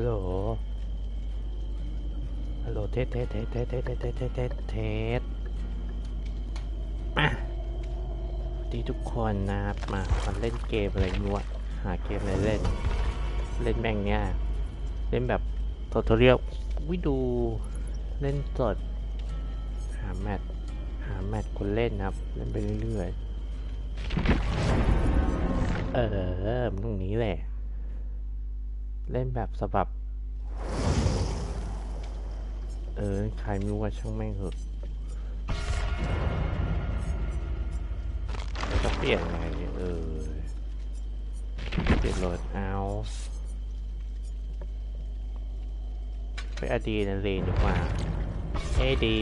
ฮัลโหล ฮัลโหลเทสเทสเทสเทสเทสเทสเทสเทสเทสดีทุกคนนะครับมามาเล่นเกมอะไรไม่รู้อะหาเกมอะไรเล่น เล่นแม่งเนี้ยเล่นแบบทอทเรียลวิดูเล่นสด หาแมทหาแมทคนเล่นนะครับ เล่นไปเรื่อยๆ เออมันตรงนี้แหละ เล่นแบบสบับ เออ ใครไม่รู้ว่าช่างแม่งเหอะจะเปลี่ยนไงเนี่ยเออเปลี่ยนโหลดเอาไปอดีนันเลนดีกว่าเอ้ดี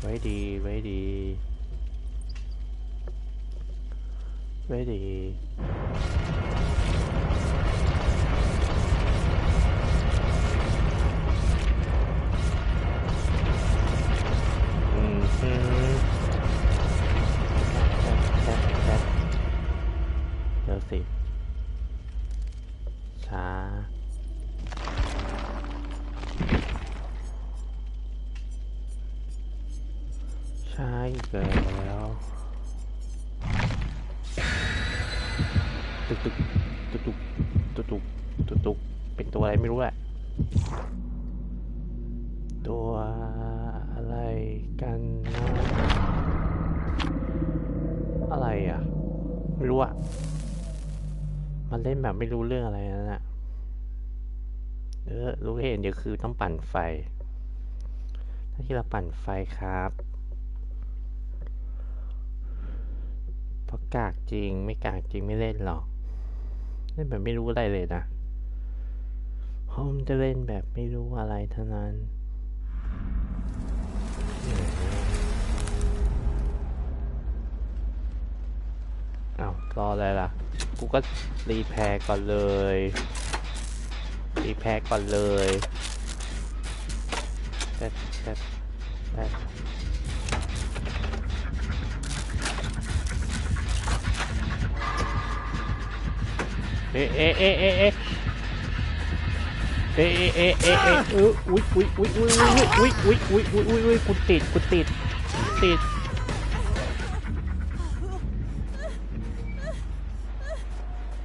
ไว้ดี ไว้ดี ไว้ดี เป็นตัวอะไรไม่รู้แหละตัวอะไรกันนะอะไรอะ ไม่รู้อะ มันเล่นแบบไม่รู้เรื่องอะไรนั่นน่ะเออรู้เห็นเดี๋ยวคือต้องปั่นไฟ ถ้าที่เราปั่นไฟครับเพราะกากจริงไม่กากจริงไม่เล่นหรอกเล่นแบบไม่รู้อะไรเลยนะ ผมจะเล่นแบบไม่รู้อะไรเท่านั้นอ้าวรออะไรล่ะ กูก็รีแพร์ก่อนเลย รีแพร์ก่อนเลยแป๊บแป๊บแป๊บเอ๊ะเอ๊ะเอ๊ะเอ๊ะ เอ๊ะเอ๊ะเอ๊ะเอ๊ะเอ๊ะเอ๊ะอุ้ยอุ้ยอุ้ยอุ้ยอุ้ยอุ้ยอุ้ยอุ้ยอุ้ยอุ้ยกูติดกูติดติด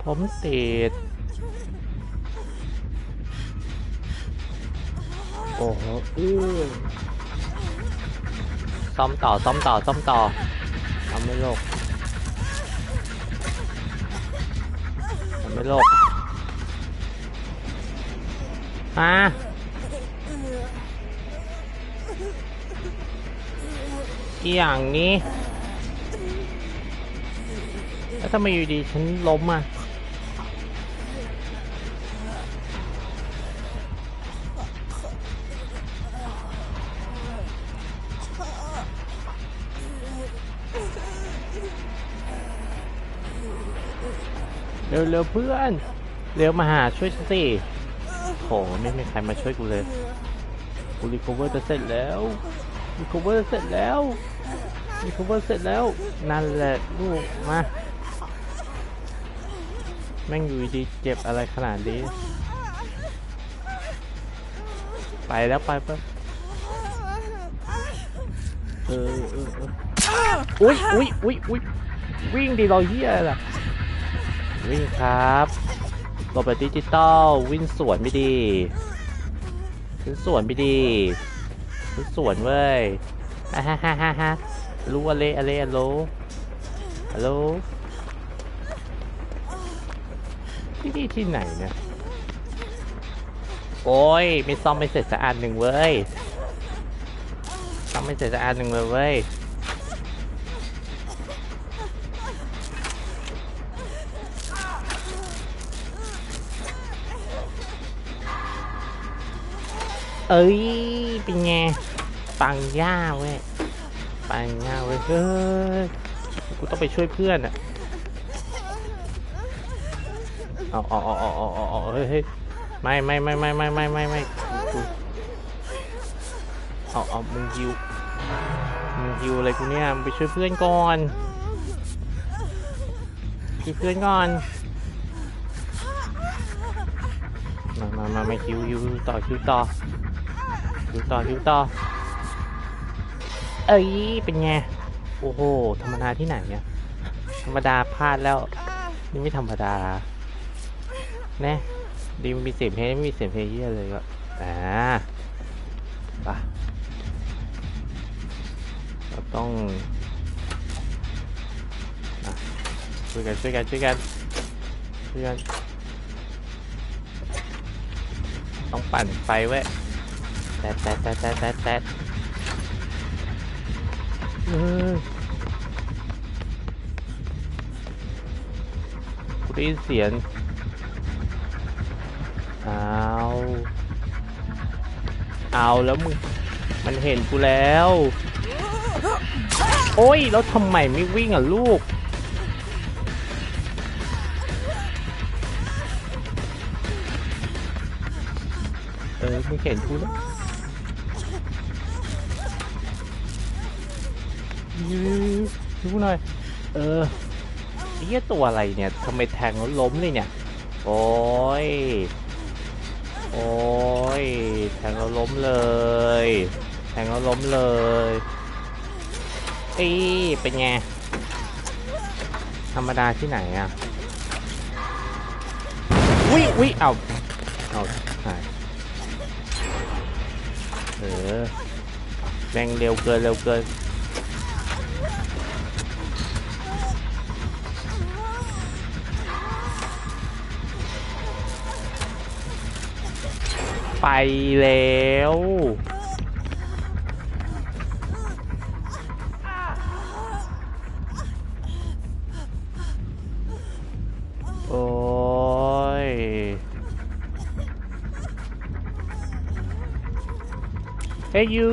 ผมติดโอ้โหอื้อซ่อมต่อซ่อมต่อซ่อมต่อทำไม่โลกทำไม่โลก มาอีอย่างนี้ แล้วทำไมอยู่ดีฉันล้มอะเร็วเร็วเพื่อน เร็วมาหาช่วยสิ โหไม่มีใครมาช่วยกูเลยกูรีคอเวอร์จะเสร็จแล้วรีคอเวอร์เสร็จแล้วรีคอเวอร์เสร็จแล้ว นั่นแหละลูกมาแม่งอยู่ดีเจ็บอะไรขนาดนี้ ไปแล้วไปไปเออเออเอออุ้ยอุ้ยอุ้ยอุ้ยวิ่งดีรอยเฮียอะไรล่ะวิ่งครับ ลบแบบดิจิตอลวิ่งสวนไม่ดีวิ่งสวนไม่ดีวิ่งสวนเว้ยฮ่าฮ่าฮ่าฮ่าฮ่ารู้อะไรอะไรฮัลโลฮัลโหลที่นี่ที่ไหนเนี่ยโอ้ยไม่ซ่อมไม่เสร็จสักอันหนึ่งเว้ยซ่อมไม่เสร็จสักอันหนึ่งเลยเว้ย เอ้ย เป็นไง ปังย่าเว้ย ปังย่าเว้ย เฮ้ย กูต้องไปช่วยเพื่อนอะเอาเอาเอาเอาเอาเอาเอเฮ้ยไม่ไม่ไม่ไม่ไม่ไม่ไม่ไม่กูเอาเอามึงฮิว มึงฮิวอะไรกูเนี่ย มึงไปช่วยเพื่อนก่อนช่วยเพื่อนก่อน มามามามาคิวคิวต่อคิวต่อ คิวต่อคิวต่อ เอ้ย เป็นไง โอ้โห ธรรมดาที่ไหนเนี่ย ธรรมดาพลาดแล้ว นี่ไม่ธรรมดา แน่ดีมันมีเสียงเพลงไม่มีเสียงเพลงเยี่ยเลยก็อ่าไปะเราต้องช่วยกันช่วยกันช่วยกันช่วยกัน ต้องปั่นไฟไว้ แตะแตะแตะแตะแตะแตะเออกูได้ยินเสียงเอาเอาแล้วมึงมันเห็นกูแล้ว โอ้ยแล้วทำไมไม่วิ่งอะลูกเออไม่เห็นกูแล้ว ดูหน่อย เออไอ้เหี้ยตัวอะไรเนี่ยทำไมแทงแล้วล้มเลยเนี่ย โอ้ย โอ้ย แทงแล้วล้มเลย แทงแล้วล้มเลยเอ้เป็นไง ธรรมดาที่ไหนอะวิวิเอาเอาหายเออแรงเร็วเกิน เร็วเกิน ไปแล้ว โอ้ย Hey you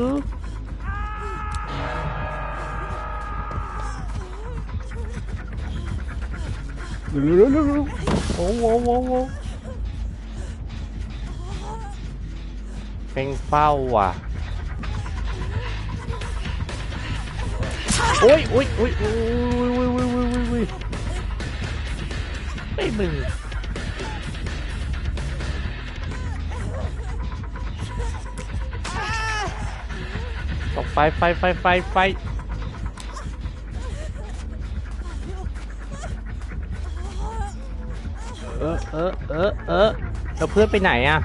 โอ้โหโอ้โหโอ้โห เป็นเฝ้าว่ะโอ้ยโอ้ยโอ้ยโอ้ยโอ้ยโอ้ยโอ้ยโอ้ยโอ้ยไม่มึงตกไฟไฟไฟไฟไฟเออเออเออเออแล้วเพื่อนไปไหนอะ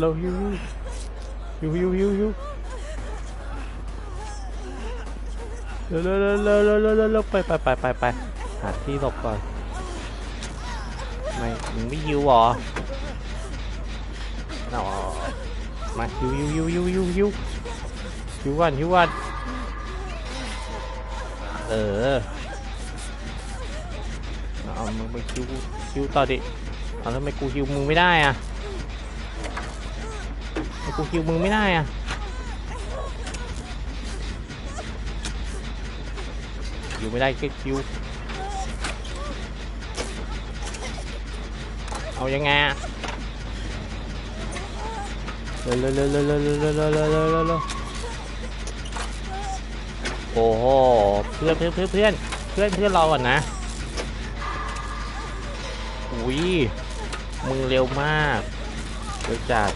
เร็วหิวหิวหิวหิวหิวเร็วเร็วเร็วเร็วเร็วเร็วไปไปไปไปไปหาที่หลบก่อนไม่มึงไม่หิวหรอเอามาหิวหิวหิวหิวหิวหิวหิววันหิววันเออเอามึงไปคิวคิวต่อดิเอาทำไมกูคิวมึงไม่ได้อะ กูคิวมึงไม่ได้อะอยู่ไม่ได้แค่คิว เอายังไงอะเร็วเร็วเร็วเร็วเร็วเร็วเร็วเร็วเร็วเร็วเร็วเร็วโอ้โหเพื่อนเพื่อนเพื่อนเพื่อนเพื่อนเพื่อนรอก่อนนะอุ้ยมึงเร็วมากเร็วจัด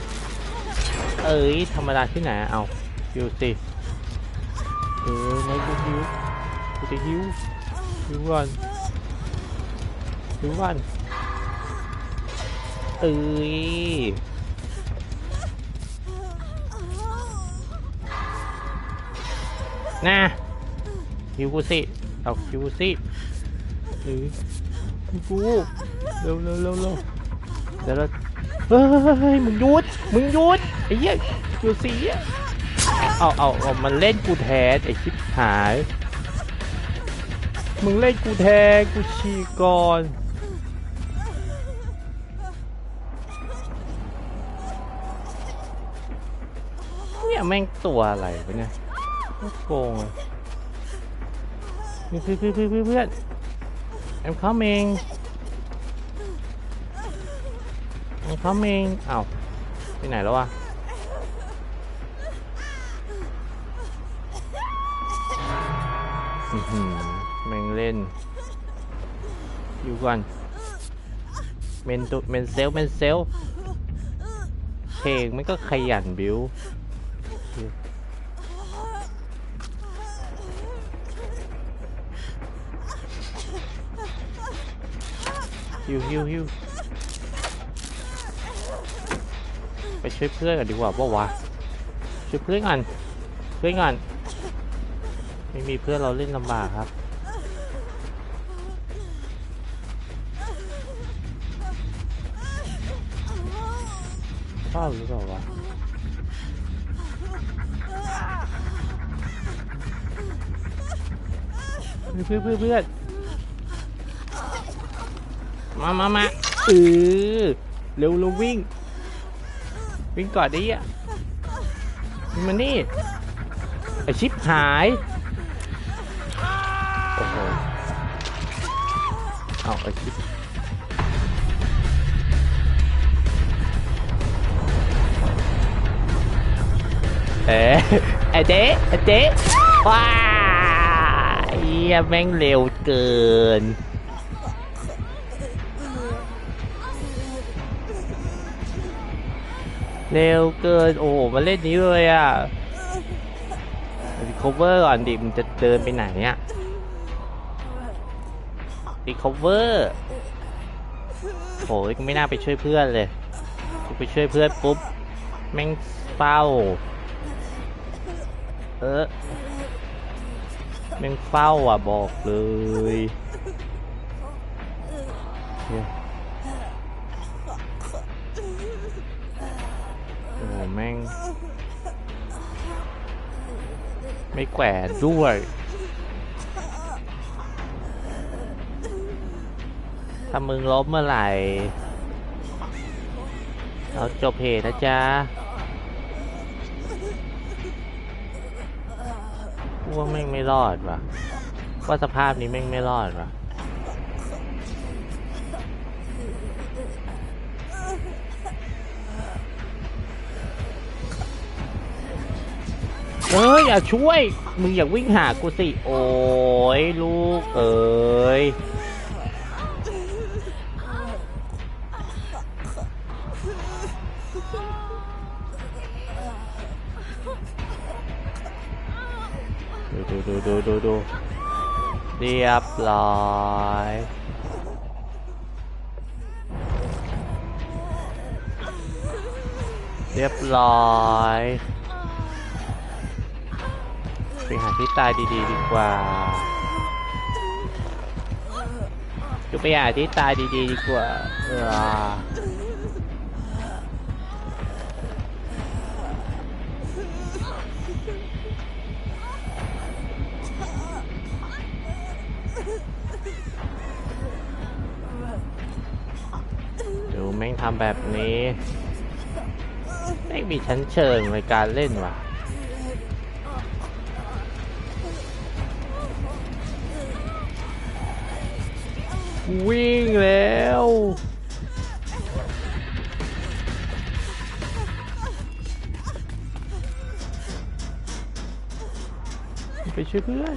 เอ้ยธรรมดาที่ไหนเอาดูสิเออไม่ดูดิวกูจะหิวหิวก่อนหิวก่อนเอ้ยน่ะหิวกูสิเอาหิวกูสิเอ้ยหิวกูเร็วเร็วเร็วเร็วเดี๋ยวเราเฮ้ยมึงหยุดมึงหยุด อ้เหี้ยอยู่สีอะเอาเอาเอามันเล่นกูแทนไอ้ชิบหาย มึงเล่นกูแทงกูฉีก่อนเนี่ยแม่งตัวอะไรวะเนี่ยโกงเพื่อนเพื่อนเพื่อนเพื่อนเพื่อน I'm coming I'm เขาเองอ้าวไปไหนแล้ววะ แม่งเล่น อยู่ก่อน เมนตุเมนเซลเมนเซลเพลงมันก็ขยันบิวฮิวฮิวฮิวไปช่วยเพื่อนกันดีกว่าป่าวะช่วยเพื่อนกันเพื่อนกัน ไม่มีเพื่อนเราเล่นลำบากครับ ชอบหรือเปล่าวะเพื่อนเพื่อนเพื่อนมามามาเออเร็วเร็ววิ่ง วิ่งก่อนดิอะมานี่ไอชิปหาย เอาไอชิปเอ๊ะไอเจ๊ไอเจ๊ว้าเฮียแม่งเร็วเกินเร็วเกิน โอ้โหมาเล่นนี้เลยอะรีคเวอร์ก่อนดิ มันจะเดินไปไหนอะ รีคอเวอร์โหยไม่น่าไปช่วยเพื่อนเลยไปช่วยเพื่อนปุ๊บ แม่งเศร้า เออแม่งเฝ้าอะบอกเลยเนี่ยโอ้แม่ง ไม่แขวนด้วย ถ้ามึงล้มเมื่อไหร่ เราจบเพจนะจ๊ะว่าแม่งไม่รอดว่ะว่าสภาพนี้แม่งไม่รอดว่ะเอ้ยอย่าช่วย มึงอย่าวิ่งหากูสิ โอ้ยลูก เอ้ย ดูดูดูดูดูดูเรียบร้อยเรียบร้อยไปหาที่ตายดีๆ ดีกว่าจะไปหาที่ตายดีๆ ดีกว่าเออ ม่งทำแบบนี้แม่มีชั้นเชิงในการเล่นว่ะวิ่งแล้วไปช่วยเพื่อน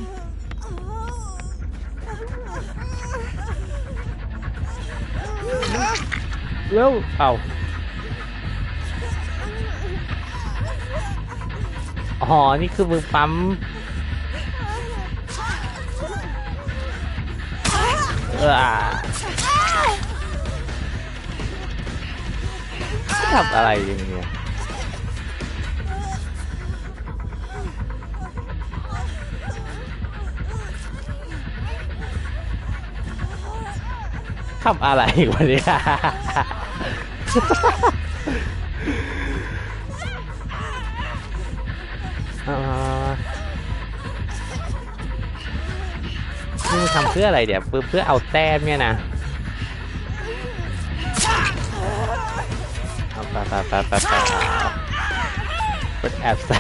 เร็วเอาอ๋อ นี่คือมึงปั๊ม เออทำอะไรอย่างเงี้ย ทำอะไรวะเนี่ยเอามามามานี่มึงทำเพื่ออะไรเดี๋ยวเพื่อเพื่อเอาแต้มเนี่ยนะเอาไปไปไปไปไปเป็นแอบใส่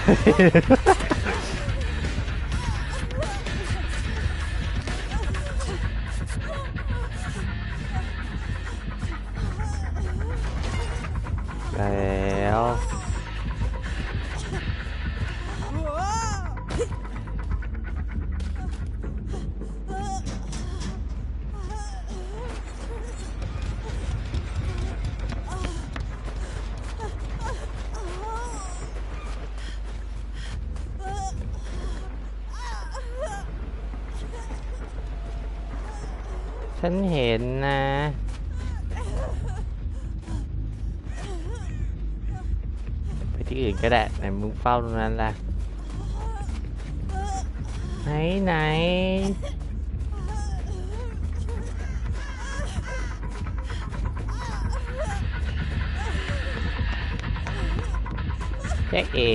ฉันเห็นนะ ไปที่อื่นก็ได้ไหนมึงเฝ้าตรงนั้นละไหนไหนเจ๊เอ๋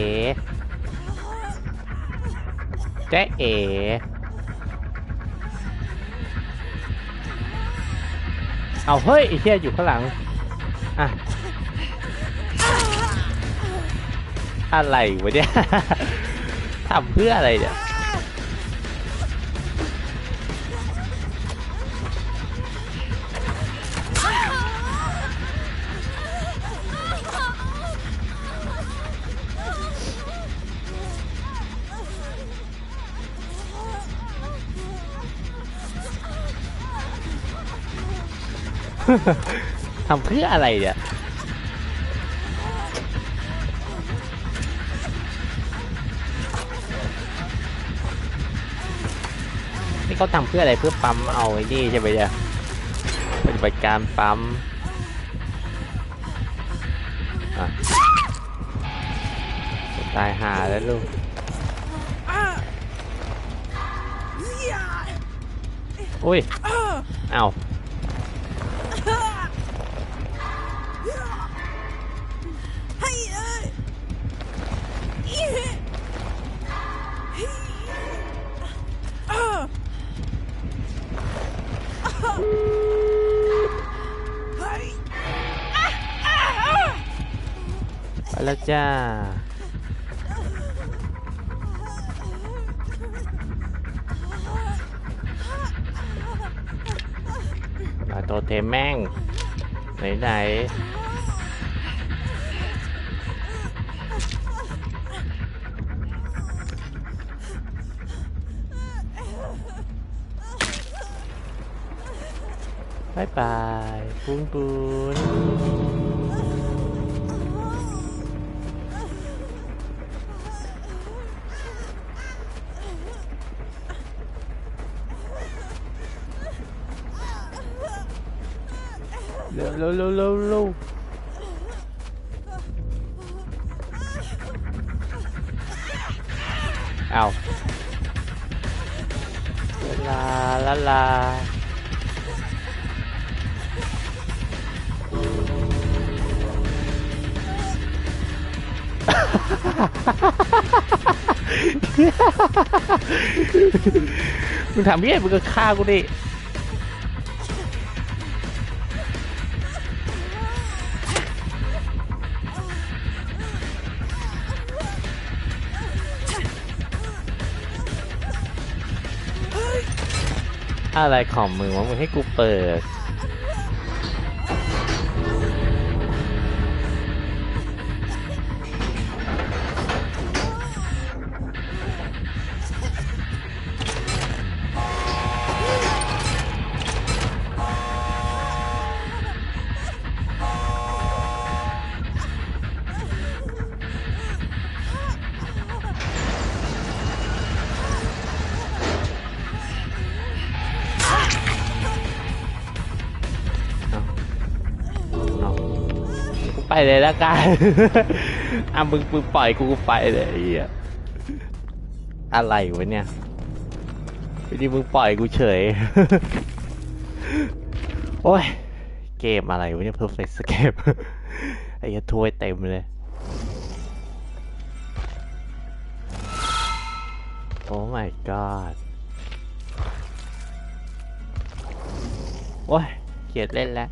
เจ๊เอ๋ เอาเฮ้ยไอ้เหี้ยอยู่ข้างหลัง อะ อะไรวะเนี่ย ทำเพื่ออะไรเนี่ย ทำเพื่ออะไรเนี่ยนี่เขาทำเพื่ออะไรเพื่อปั๊มเอาไอ้นี่ใช่ไหมเนี่ยปฏิบัติการปั๊มอะตายหาแล้วลูกอุ้ย เอ้า ไปแล้วจ้ามาโตเทมแม่ง ไหนไหนบายบายปุ้นปุ้น เร็วเร็วเร็วเร็วเร็วเอาลาลาลามึงทำเพี้ยมึงก็ฆ่ากูดิ อะไรของมึงวะมึงให้กูเปิด ไปเลยละกันอะมึงมึงปล่อยกูไปเลยไอ้เหี้ยอะไรวะเนี่ยพอดีมึงปล่อยกูเฉย โอ้ย เกมอะไรวะเนี่ย perfect escape ไอ้เหี้ยถ้วยเต็มเลย โอ้ my god โอ้ยเกลียดเล่นแล้ว